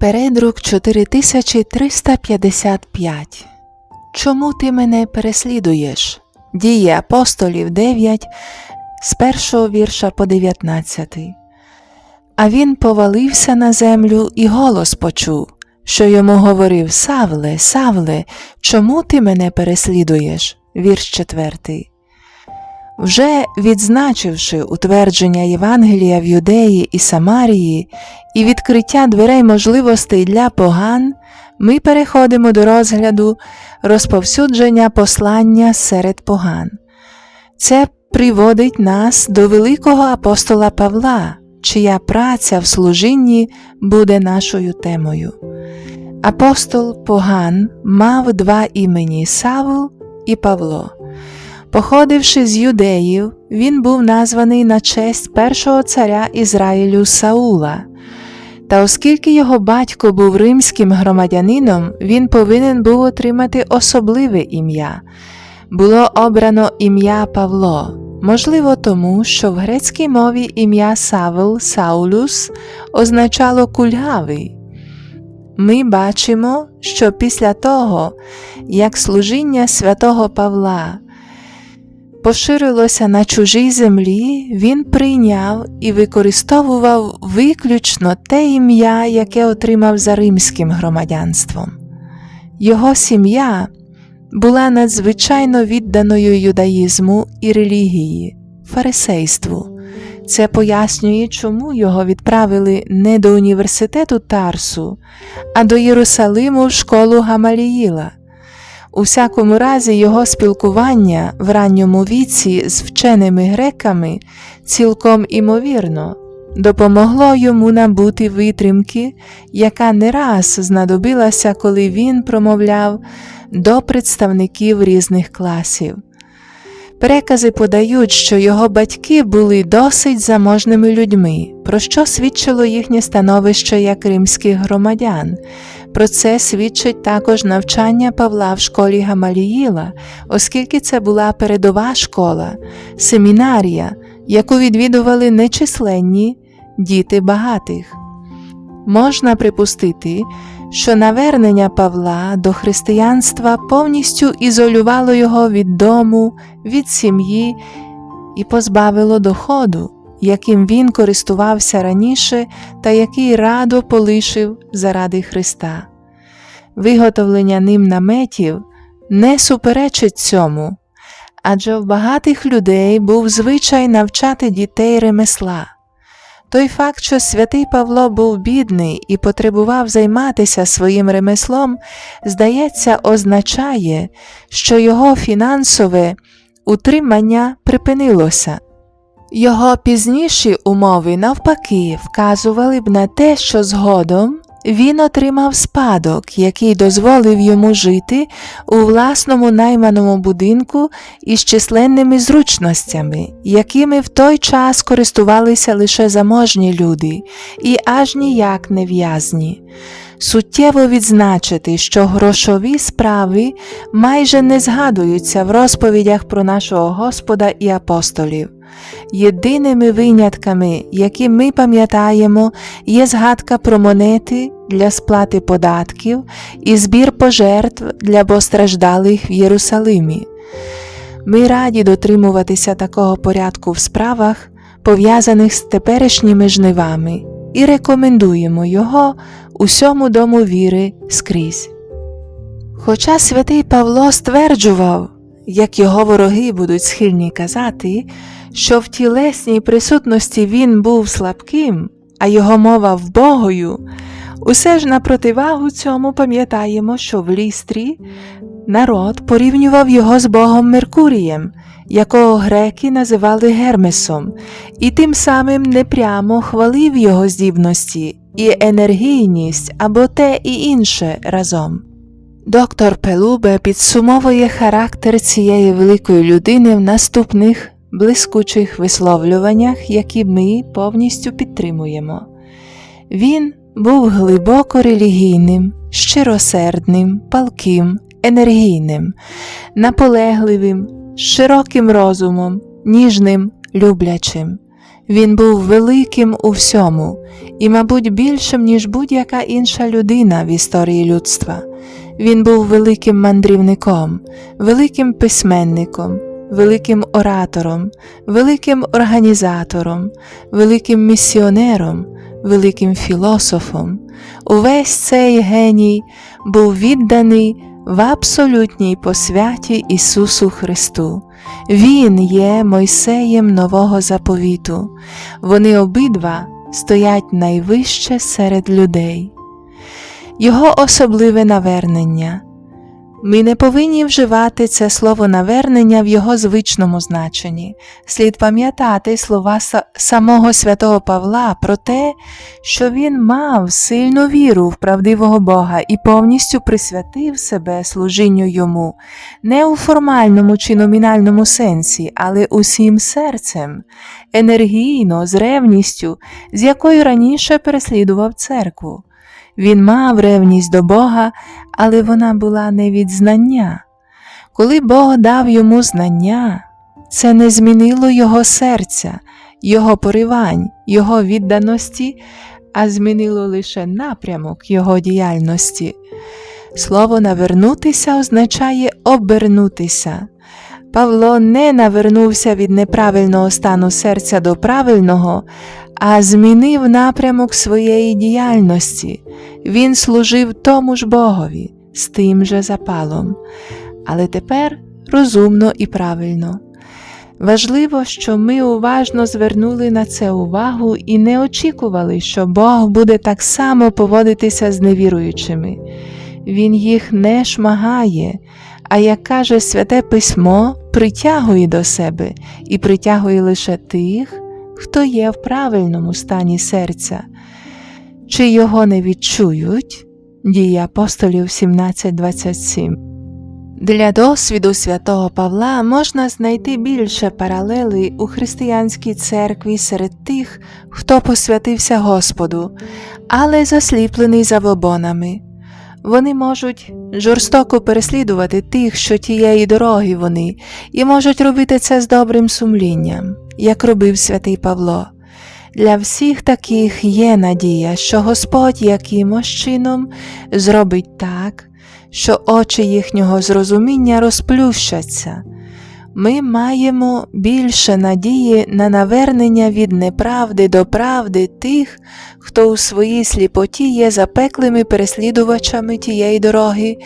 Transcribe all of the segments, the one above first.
Передрук 4355. Чому ти мене переслідуєш? Дії апостолів 9, з першого вірша по 19. А він повалився на землю і голос почув, що йому говорив Савле, Савле, чому ти мене переслідуєш? Вірш 4. Вже відзначивши утвердження Євангелія в Юдеї і Самарії і відкриття дверей можливостей для поган, ми переходимо до розгляду розповсюдження послання серед поган. Це приводить нас до великого апостола Павла, чия праця в служінні буде нашою темою. Апостол Поган мав два імені Савл і Павло. Походивши з юдеїв, він був названий на честь першого царя Ізраїлю Саула. Та оскільки його батько був римським громадянином, він повинен був отримати особливе ім'я. Було обрано ім'я Павло, можливо, тому, що в грецькій мові ім'я Савл Саулус означало кульгавий. Ми бачимо, що після того, як служіння святого Павла поширилося на чужій землі, він прийняв і використовував виключно те ім'я, яке отримав за римським громадянством. Його сім'я була надзвичайно відданою юдаїзму і релігії, фарисейству. Це пояснює, чому його відправили не до університету Тарсу, а до Єрусалиму в школу Гамаліїла. У всякому разі, його спілкування в ранньому віці з вченими греками цілком імовірно допомогло йому набути витримки, яка не раз знадобилася, коли він промовляв до представників різних класів. Перекази подають, що його батьки були досить заможними людьми, про що свідчило їхнє становище як римських громадян. Про це свідчить також навчання Павла в школі Гамаліїла, оскільки це була передова школа, семінарія, яку відвідували нечисленні діти багатих. Можна припустити, що навернення Павла до християнства повністю ізолювало його від дому, від сім'ї і позбавило доходу, яким він користувався раніше та який радо полишив заради Христа. Виготовлення ним наметів не суперечить цьому, адже в багатих людей був звичай навчати дітей ремесла. Той факт, що святий Павло був бідний і потребував займатися своїм ремеслом, здається, означає, що його фінансове утримання припинилося. Його пізніші умови, навпаки, вказували б на те, що згодом він отримав спадок, який дозволив йому жити у власному найманому будинку із численними зручностями, якими в той час користувалися лише заможні люди і аж ніяк не в'язні. Суттєво відзначити, що грошові справи майже не згадуються в розповідях про нашого Господа і апостолів. Єдиними винятками, які ми пам'ятаємо, є згадка про монети для сплати податків і збір пожертв для постраждалих в Єрусалимі. Ми раді дотримуватися такого порядку в справах, пов'язаних з теперішніми жнивами, і рекомендуємо його усьому дому віри скрізь. Хоча святий Павло стверджував, як його вороги будуть схильні казати, що в тілесній присутності він був слабким, а його мова вбогою, усе ж на противагу цьому пам'ятаємо, що в лістрі народ порівнював його з богом Меркурієм, якого греки називали Гермесом, і тим самим непрямо хвалив його здібності і енергійність або те і інше разом. Доктор Пелубе підсумовує характер цієї великої людини в наступних блискучих висловлюваннях, які ми повністю підтримуємо. Він був глибоко релігійним, щиросердним, палким, енергійним, наполегливим, широким розумом, ніжним, люблячим. Він був великим у всьому і, мабуть, більшим, ніж будь-яка інша людина в історії людства. Він був великим мандрівником, великим письменником, великим оратором, великим організатором, великим місіонером, великим філософом. Увесь цей геній був відданий в абсолютній посвяті Ісусу Христу. Він є Мойсеєм нового заповіту. Вони обидва стоять найвище серед людей. Його особливе навернення. Ми не повинні вживати це слово навернення в його звичному значенні. Слід пам'ятати слова самого святого Павла про те, що він мав сильну віру в правдивого Бога і повністю присвятив себе служінню йому, не у формальному чи номінальному сенсі, але усім серцем, енергійно, з ревністю, з якою раніше переслідував церкву. Він мав ревність до Бога, але вона була не від знання. Коли Бог дав йому знання, це не змінило його серця, його поривань, його відданості, а змінило лише напрямок його діяльності. Слово навернутися означає обернутися. Павло не навернувся від неправильного стану серця до правильного, а змінив напрямок своєї діяльності. Він служив тому ж Богові з тим же запалом, але тепер розумно і правильно. Важливо, що ми уважно звернули на це увагу і не очікували, що Бог буде так само поводитися з невіруючими. Він їх не шмагає, а як каже Святе Письмо, притягує до себе і притягує лише тих, хто є в правильному стані серця. Чи його не відчують? Дії апостолів 17.27 Для досвіду святого Павла можна знайти більше паралелей у християнській церкві серед тих, хто посвятився Господу, але засліплений завобонами. Вони можуть жорстоко переслідувати тих, що тієї дороги вони, і можуть робити це з добрим сумлінням, як робив святий Павло. Для всіх таких є надія, що Господь якимось чином зробить так, що очі їхнього зрозуміння розплющаться. Ми маємо більше надії на навернення від неправди до правди тих, хто у своїй сліпоті є запеклими переслідувачами тієї дороги,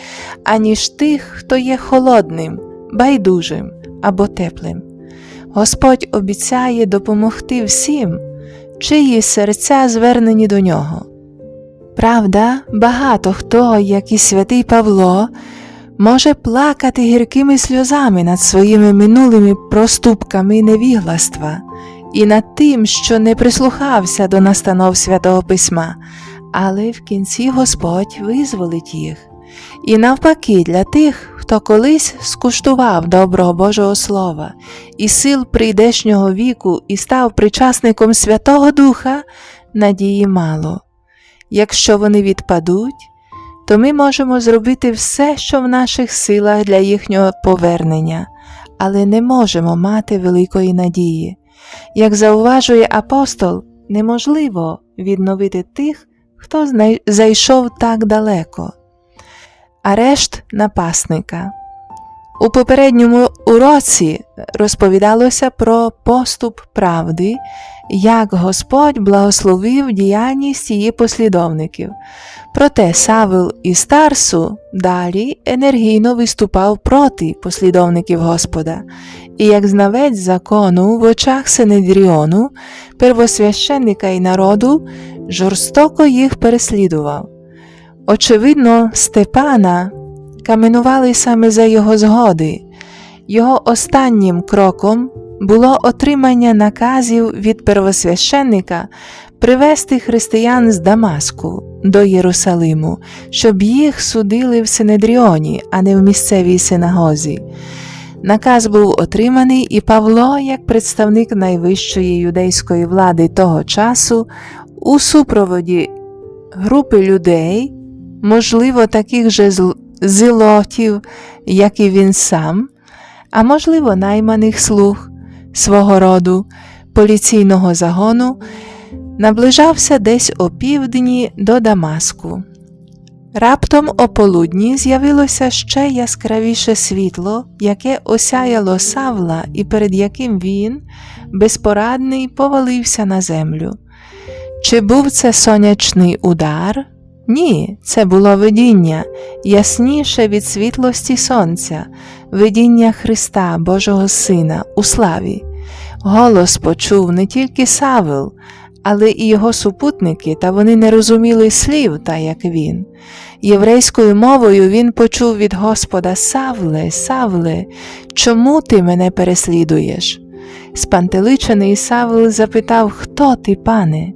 аніж тих, хто є холодним, байдужим або теплим. Господь обіцяє допомогти всім, чиї серця звернені до нього. Правда, багато хто, як і святий Павло, може плакати гіркими сльозами над своїми минулими проступками невігластва і над тим, що не прислухався до настанов святого Письма, але в кінці Господь визволить їх. І навпаки, для тих, хто колись скуштував доброго Божого Слова і сил прийдешнього віку і став причасником Святого Духа, надії мало. Якщо вони відпадуть, то ми можемо зробити все, що в наших силах для їхнього повернення, але не можемо мати великої надії. Як зауважує апостол, неможливо відновити тих, хто зайшов так далеко. Арешт напасника. У попередньому уроці розповідалося про поступ правди, як Господь благословив діяльність її послідовників. Проте Савел із Тарсу далі енергійно виступав проти послідовників Господа, і як знавець закону в очах Синедріону, первосвященника і народу, жорстоко їх переслідував. Очевидно, Степана каменували саме за його згоди. Його останнім кроком було отримання наказів від первосвященника привести християн з Дамаску до Єрусалиму, щоб їх судили в Синедріоні, а не в місцевій синагозі. Наказ був отриманий, і Павло, як представник найвищої юдейської влади того часу, у супроводі групи людей, можливо, таких же зл- як і він сам, а можливо, найманих слуг свого роду, поліційного загону наближався десь о півдні до Дамаску. Раптом о полудні з'явилося ще яскравіше світло, яке осяяло Савла, і перед яким він, безпорадний, повалився на землю. Чи був це сонячний удар? Ні, це було видіння, ясніше від світлості сонця, видіння Христа, Божого Сина, у славі. Голос почув не тільки Савел, але і його супутники, та вони не розуміли слів, та як він. Єврейською мовою він почув від Господа Савле, Савле, чому ти мене переслідуєш? Спантеличений Савл запитав, Хто ти, пане?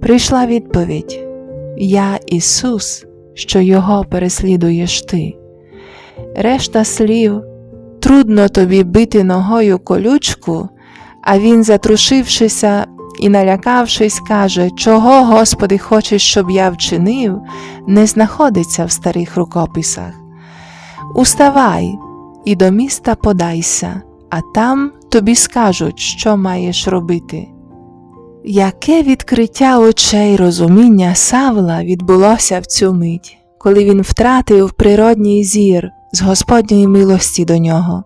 Прийшла відповідь Я Ісус, що Його переслідуєш ти. Решта слів трудно тобі бити ногою колючку, а він, затрушившися і налякавшись, каже, Чого, Господи, хочеш, щоб я вчинив, не знаходиться в старих рукописах. Уставай і до міста подайся, а там тобі скажуть, що маєш робити. Яке відкриття очей розуміння Савла відбулося в цю мить, коли він втратив природній зір з Господньої милості до нього,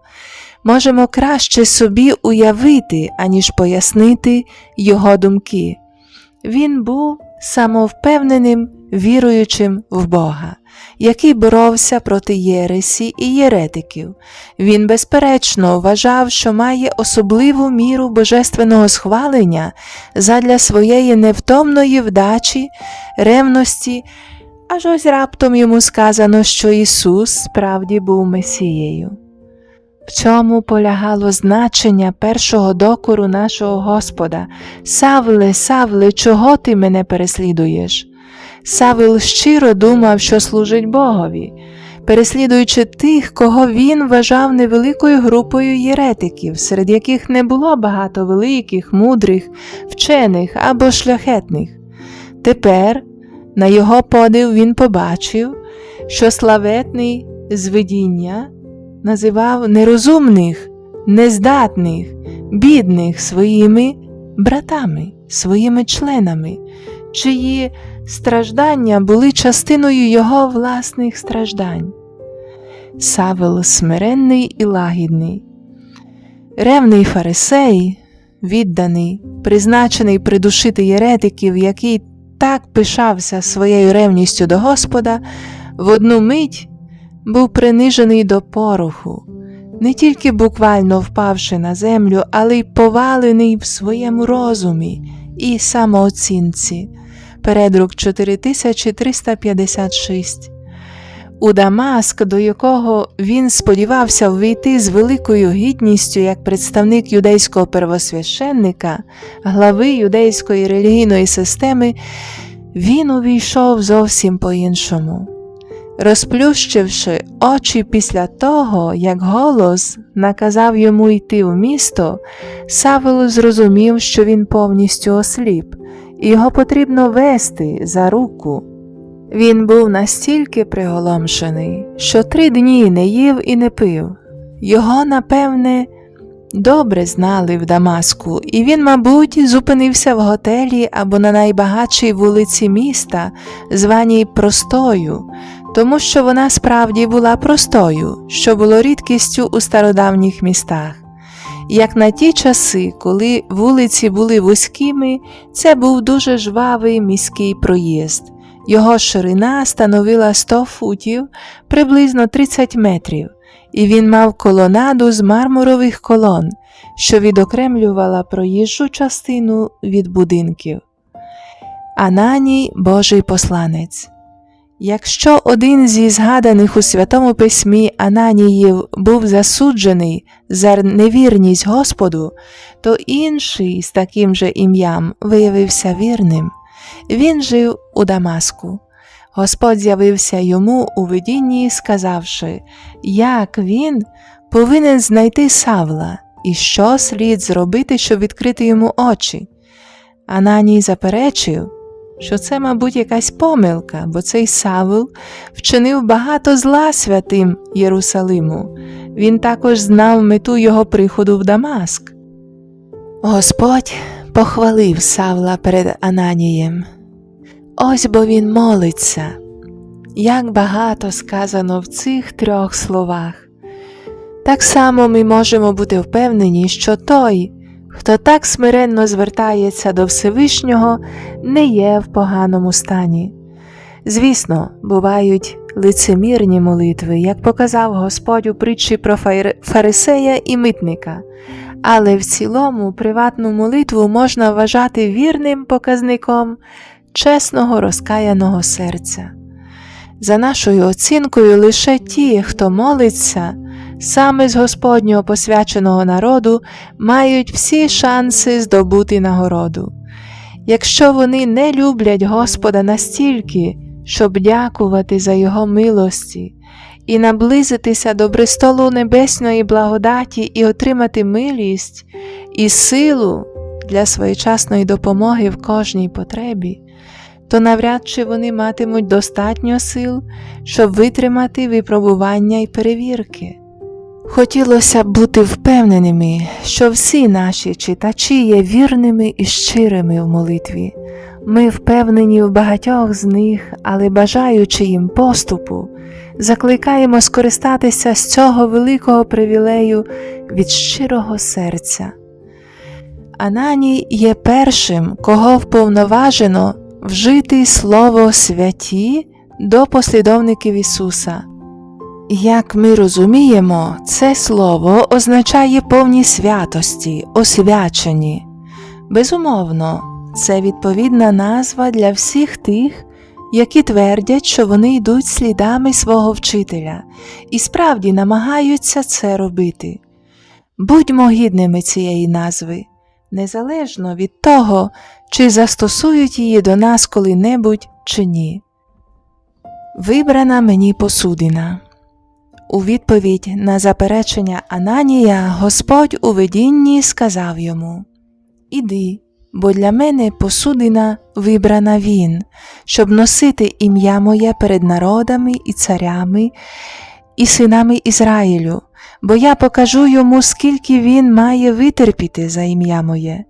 можемо краще собі уявити, аніж пояснити його думки. Він був самовпевненим, віруючим в Бога, який боровся проти Єресі і єретиків. Він, безперечно, вважав, що має особливу міру божественного схвалення задля своєї невтомної вдачі, ревності, аж ось раптом йому сказано, що Ісус справді був Месією. В чому полягало значення першого докору нашого Господа Савле, Савле, чого ти мене переслідуєш? Савл щиро думав, що служить Богові, переслідуючи тих, кого він вважав невеликою групою єретиків, серед яких не було багато великих, мудрих, вчених або шляхетних. Тепер, на його подив, він побачив, що славетний з видіння називав нерозумних, нездатних, бідних своїми братами, своїми членами, чиї страждання були частиною його власних страждань. Савел смиренний і лагідний, ревний фарисей, відданий, призначений придушити єретиків, який так пишався своєю ревністю до Господа, в одну мить був принижений до пороху, не тільки буквально впавши на землю, але й повалений в своєму розумі і самооцінці. Передрук 4356. У Дамаск, до якого він сподівався ввійти з великою гідністю як представник юдейського первосвященника, глави юдейської релігійної системи, він увійшов зовсім по-іншому. Розплющивши очі після того, як голос наказав йому йти в місто, Савел зрозумів, що він повністю осліп, його потрібно вести за руку. Він був настільки приголомшений, що три дні не їв і не пив. Його, напевне, добре знали в Дамаску, і він, мабуть, зупинився в готелі або на найбагатшій вулиці міста, званій Простою, тому що вона справді була простою, що було рідкістю у стародавніх містах. Як на ті часи, коли вулиці були вузькими, це був дуже жвавий міський проїзд. Його ширина становила 100 футів, приблизно 30 метрів, і він мав колонаду з мармурових колон, що відокремлювала проїжджу частину від будинків. Ананій Божий посланець. Якщо один зі згаданих у Святому Письмі Ананіїв був засуджений за невірність Господу, то інший з таким же ім'ям виявився вірним. Він жив у Дамаску. Господь з'явився йому у видінні, сказавши, як він повинен знайти Савла і що слід зробити, щоб відкрити йому очі. Ананій заперечив, що це, мабуть, якась помилка, бо цей Савл вчинив багато зла святим Єрусалиму. Він також знав мету його приходу в Дамаск. Господь похвалив Савла перед Ананієм. Ось бо він молиться. Як багато сказано в цих трьох словах. Так само ми можемо бути впевнені, що той, хто так смиренно звертається до Всевишнього, не є в поганому стані. Звісно, бувають лицемірні молитви, як показав Господь у притчі про фарисея і митника, але в цілому приватну молитву можна вважати вірним показником чесного розкаяного серця. За нашою оцінкою, лише ті, хто молиться, саме з Господнього посвяченого народу, мають всі шанси здобути нагороду. Якщо вони не люблять Господа настільки, щоб дякувати за Його милості і наблизитися до престолу небесної благодаті і отримати милість і силу для своєчасної допомоги в кожній потребі, то навряд чи вони матимуть достатньо сил, щоб витримати випробування і перевірки. Хотілося б бути впевненими, що всі наші читачі є вірними і щирими в молитві. Ми впевнені в багатьох з них, але бажаючи їм поступу, закликаємо скористатися з цього великого привілею від щирого серця. Ананій є першим, кого вповноважено вжити слово святі до послідовників Ісуса. Як ми розуміємо, це слово означає повні святості, освячені. Безумовно, це відповідна назва для всіх тих, які твердять, що вони йдуть слідами свого вчителя і справді намагаються це робити. Будьмо гідними цієї назви, незалежно від того, чи застосують її до нас коли-небудь чи ні. Вибрана мені посудина. У відповідь на заперечення Ананія Господь у видінні сказав йому Іди, бо для мене посудина вибрана він, щоб носити ім'я моє перед народами і царями і синами Ізраїлю, бо я покажу йому, скільки він має витерпіти за ім'я моє.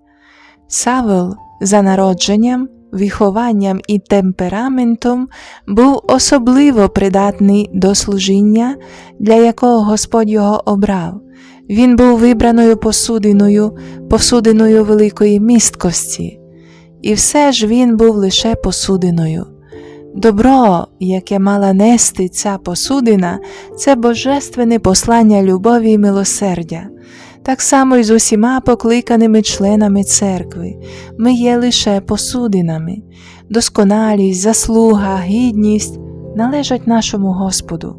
Савел за народженням, вихованням і темпераментом був особливо придатний до служіння, для якого Господь його обрав. Він був вибраною посудиною, посудиною великої місткості, і все ж він був лише посудиною. Добро, яке мала нести ця посудина, це божественне послання любові і милосердя. Так само і з усіма покликаними членами церкви. Ми є лише посудинами. Досконалість, заслуга, гідність належать нашому Господу.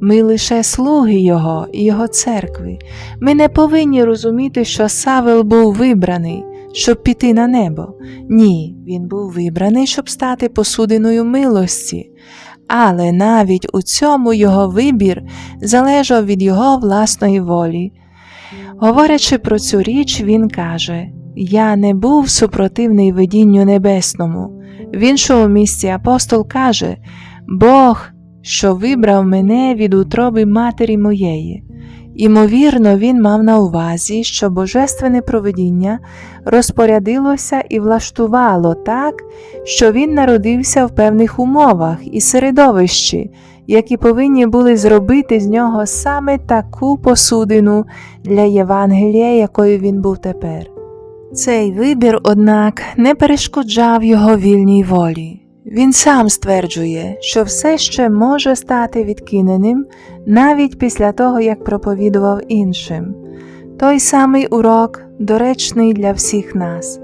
Ми лише слуги Його і Його церкви. Ми не повинні розуміти, що Савел був вибраний, щоб піти на небо. Ні, він був вибраний, щоб стати посудиною милості. Але навіть у цьому його вибір залежав від його власної волі. Говорячи про цю річ, він каже: Я не був супротивний видінню небесному. В іншому місці апостол каже: Бог, що вибрав мене від утроби матері моєї. Імовірно, він мав на увазі, що божественне провидіння розпорядилося і влаштувало так, що він народився в певних умовах і середовищі, які повинні були зробити з нього саме таку посудину для Євангелія, якою він був тепер. Цей вибір, однак, не перешкоджав його вільній волі. Він сам стверджує, що все ще може стати відкиненим навіть після того, як проповідував іншим. Той самий урок доречний для всіх нас.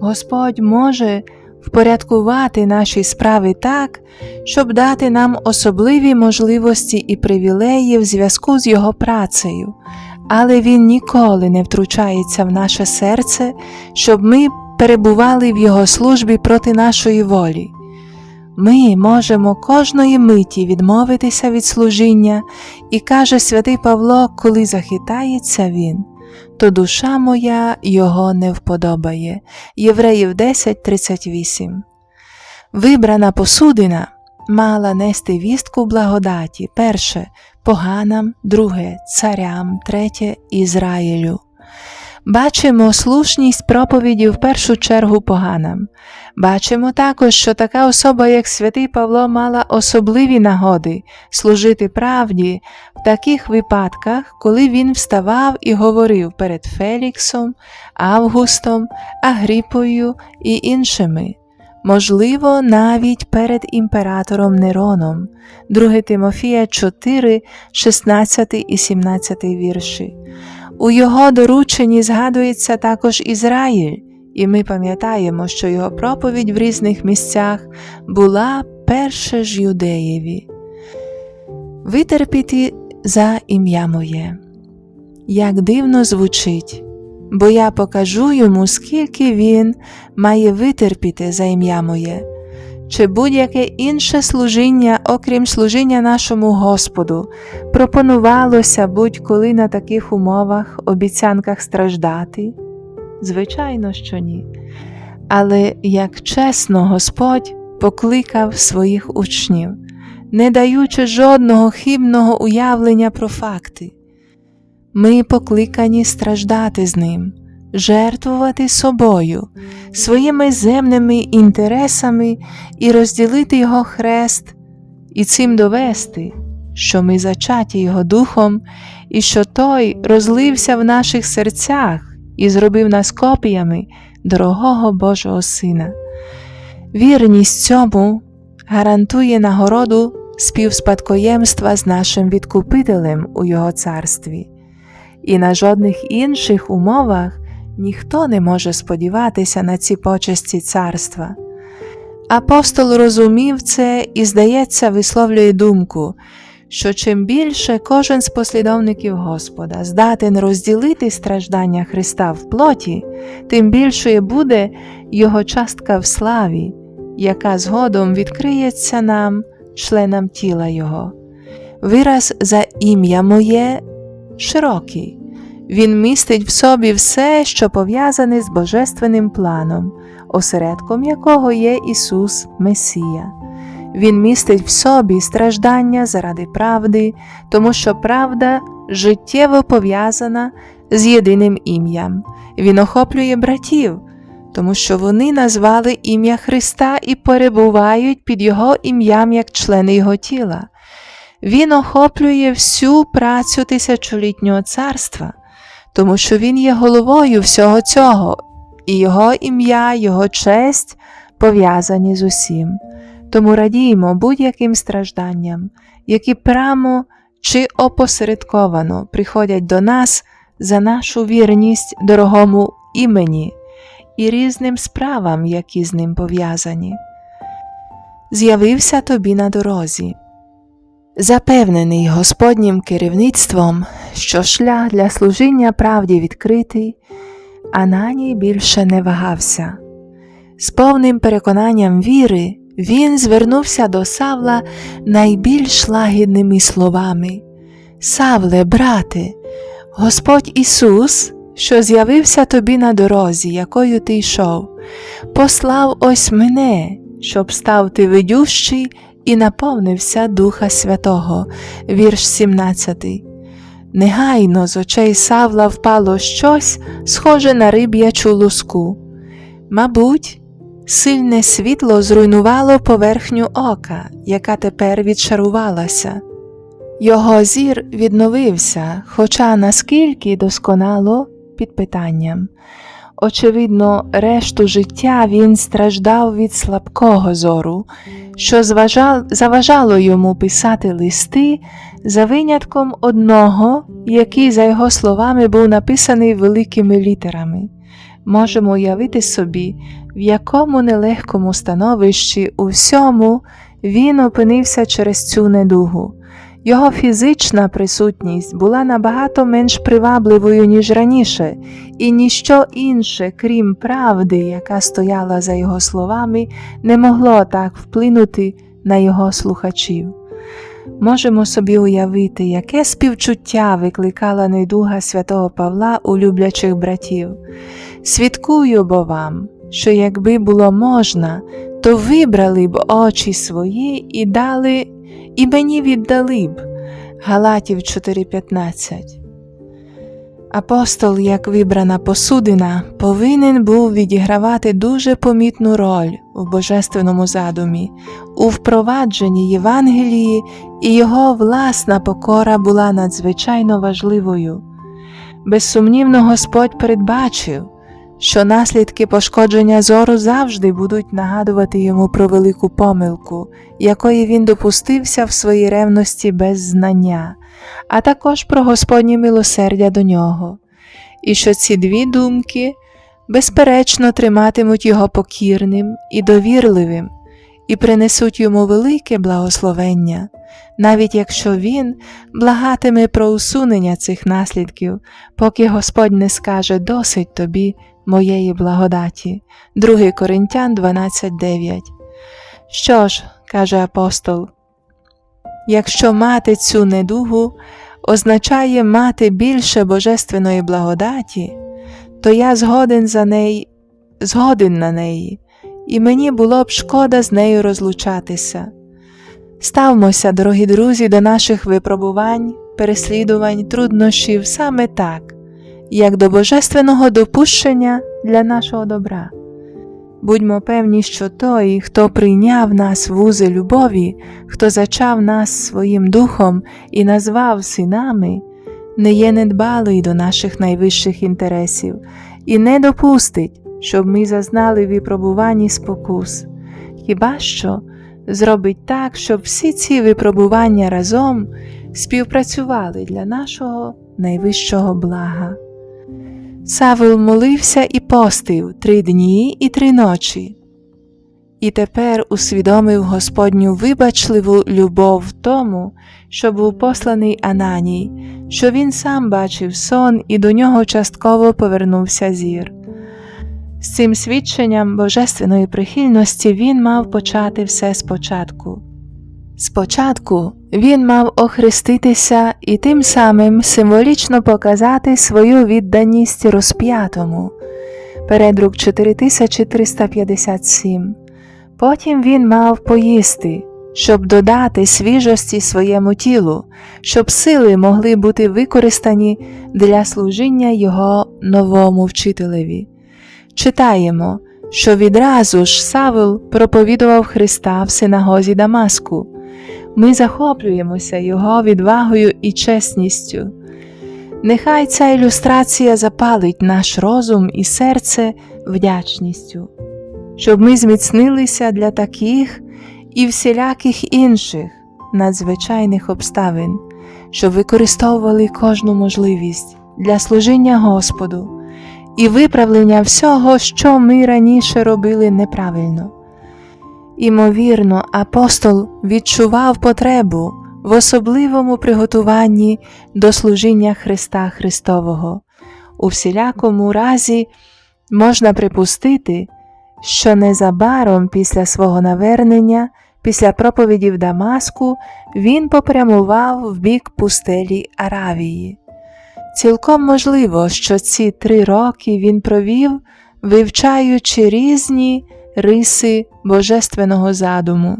Господь може впорядкувати наші справи так, щоб дати нам особливі можливості і привілеї в зв'язку з Його працею, але Він ніколи не втручається в наше серце, щоб ми перебували в Його службі проти нашої волі. Ми можемо кожної миті відмовитися від служіння, і каже святий Павло, коли захитається він, то душа моя його не вподобає. Євреїв 10.38 Вибрана посудина мала нести вістку благодаті перше поганам, друге царям, третє Ізраїлю. Бачимо слушність проповіді в першу чергу поганам. Бачимо також, що така особа, як святий Павло, мала особливі нагоди служити правді в таких випадках, коли він вставав і говорив перед Феліксом, Августом, Агріпою і іншими. Можливо, навіть перед імператором Нероном, 2 Тимофія 4, 16 і 17 вірші. У його дорученні згадується також Ізраїль, і ми пам'ятаємо, що його проповідь в різних місцях була перше ж юдеєві. Витерпіти за ім'я моє. Як дивно звучить, бо я покажу йому, скільки він має витерпіти за ім'я моє, чи будь-яке інше служіння, окрім служіння нашому Господу, пропонувалося будь-коли на таких умовах, обіцянках страждати? Звичайно, що ні. Але як чесно Господь покликав своїх учнів, не даючи жодного хибного уявлення про факти. Ми покликані страждати з ним, жертвувати собою, своїми земними інтересами і розділити його хрест, і цим довести, що ми зачаті Його Духом, і що Той розлився в наших серцях і зробив нас копіями дорогого Божого Сина. Вірність цьому гарантує нагороду співспадкоємства з нашим відкупителем у Його царстві, і на жодних інших умовах ніхто не може сподіватися на ці почесті царства. Апостол розумів це і, здається, висловлює думку, що чим більше кожен з послідовників Господа здатен розділити страждання Христа в плоті, тим більшою буде Його частка в славі, яка згодом відкриється нам, членам тіла Його. Вираз за ім'я моє широкий. Він містить в собі все, що пов'язане з божественним планом, осередком якого є Ісус Месія. Він містить в собі страждання заради правди, тому що правда життєво пов'язана з єдиним ім'ям. Він охоплює братів, тому що вони назвали ім'я Христа і перебувають під Його ім'ям як члени Його тіла. Він охоплює всю працю тисячолітнього царства, тому що Він є головою всього цього, і Його ім'я, Його честь пов'язані з усім. Тому радіємо будь-яким стражданням, які прямо чи опосередковано приходять до нас за нашу вірність дорогому імені і різним справам, які з ним пов'язані. З'явився тобі на дорозі. Запевнений Господнім керівництвом, що шлях для служіння правді відкритий, Ананій більше не вагався. З повним переконанням віри він звернувся до Савла найбільш лагідними словами Савле, брате, Господь Ісус, що з'явився тобі на дорозі, якою ти йшов, послав ось мене, щоб став ти ведющий і наповнився Духа Святого, вірш 17. Негайно з очей Савла впало щось, схоже на риб'ячу луску. Мабуть, сильне світло зруйнувало поверхню ока, яка тепер відшарувалася. Його зір відновився, хоча наскільки досконало під питанням. Очевидно, решту життя він страждав від слабкого зору, що заважало йому писати листи за винятком одного, який, за його словами, був написаний великими літерами. Можемо уявити собі, в якому нелегкому становищі у всьому він опинився через цю недугу. Його фізична присутність була набагато менш привабливою, ніж раніше, і ніщо інше, крім правди, яка стояла за його словами, не могло так вплинути на його слухачів. Можемо собі уявити, яке співчуття викликала недуга святого Павла у люблячих братів. Свідкую бо вам, що якби було можна, то вибрали б очі свої і дали і мені віддали б. Галатів 4:15. Апостол, як вибрана посудина, повинен був відігравати дуже помітну роль у божественному задумі, у впровадженні Євангелії, і його власна покора була надзвичайно важливою. Безсумнівно, Господь передбачив, що наслідки пошкодження зору завжди будуть нагадувати йому про велику помилку, якої він допустився в своїй ревності без знання, а також про Господнє милосердя до нього, і що ці дві думки безперечно триматимуть його покірним і довірливим, і принесуть йому велике благословення, навіть якщо він благатиме про усунення цих наслідків, поки Господь не скаже досить тобі моєї благодаті. 2 Коринтян 12.9 Що ж, каже апостол, якщо мати цю недугу означає мати більше божественної благодаті, то я згоден за неї, згоден на неї, і мені було б шкода з нею розлучатися. Ставмося, дорогі друзі, до наших випробувань, переслідувань, труднощів саме так, як до божественного допущення для нашого добра. Будьмо певні, що той, хто прийняв нас в узи любові, хто зачав нас своїм духом і назвав синами, не є недбалий до наших найвищих інтересів і не допустить, щоб ми зазнали випробувань і спокус. Хіба що зробить так, щоб всі ці випробування разом співпрацювали для нашого найвищого блага. Савл молився і постив три дні і три ночі, і тепер усвідомив Господню вибачливу любов тому, що був посланий Ананій, що він сам бачив сон і до нього частково повернувся зір. З цим свідченням божественної прихильності він мав почати все спочатку. Спочатку він мав охреститися і тим самим символічно показати свою відданість розп'ятому. Передрук 4357. Потім він мав поїсти, щоб додати свіжості своєму тілу, щоб сили могли бути використані для служіння його новому вчителеві. Читаємо, що відразу ж Савл проповідував Христа в синагозі Дамаску. Ми захоплюємося Його відвагою і чесністю. Нехай ця ілюстрація запалить наш розум і серце вдячністю, щоб ми зміцнилися для таких і всіляких інших надзвичайних обставин, щоб використовували кожну можливість для служіння Господу і виправлення всього, що ми раніше робили неправильно. Імовірно, апостол відчував потребу в особливому приготуванні до служіння Христа Христового. У всілякому разі можна припустити, що незабаром після свого навернення, після проповіді в Дамаску, він попрямував в бік пустелі Аравії. Цілком можливо, що ці три роки він провів, вивчаючи різні риси божественного задуму.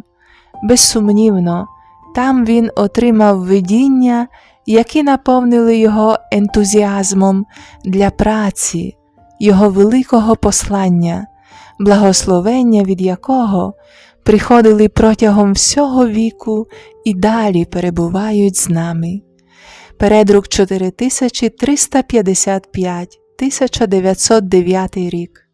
Безсумнівно, там він отримав видіння, які наповнили його ентузіазмом для праці, його великого послання, благословення від якого приходили протягом всього віку і далі перебувають з нами. Передрук 4355 1909 рік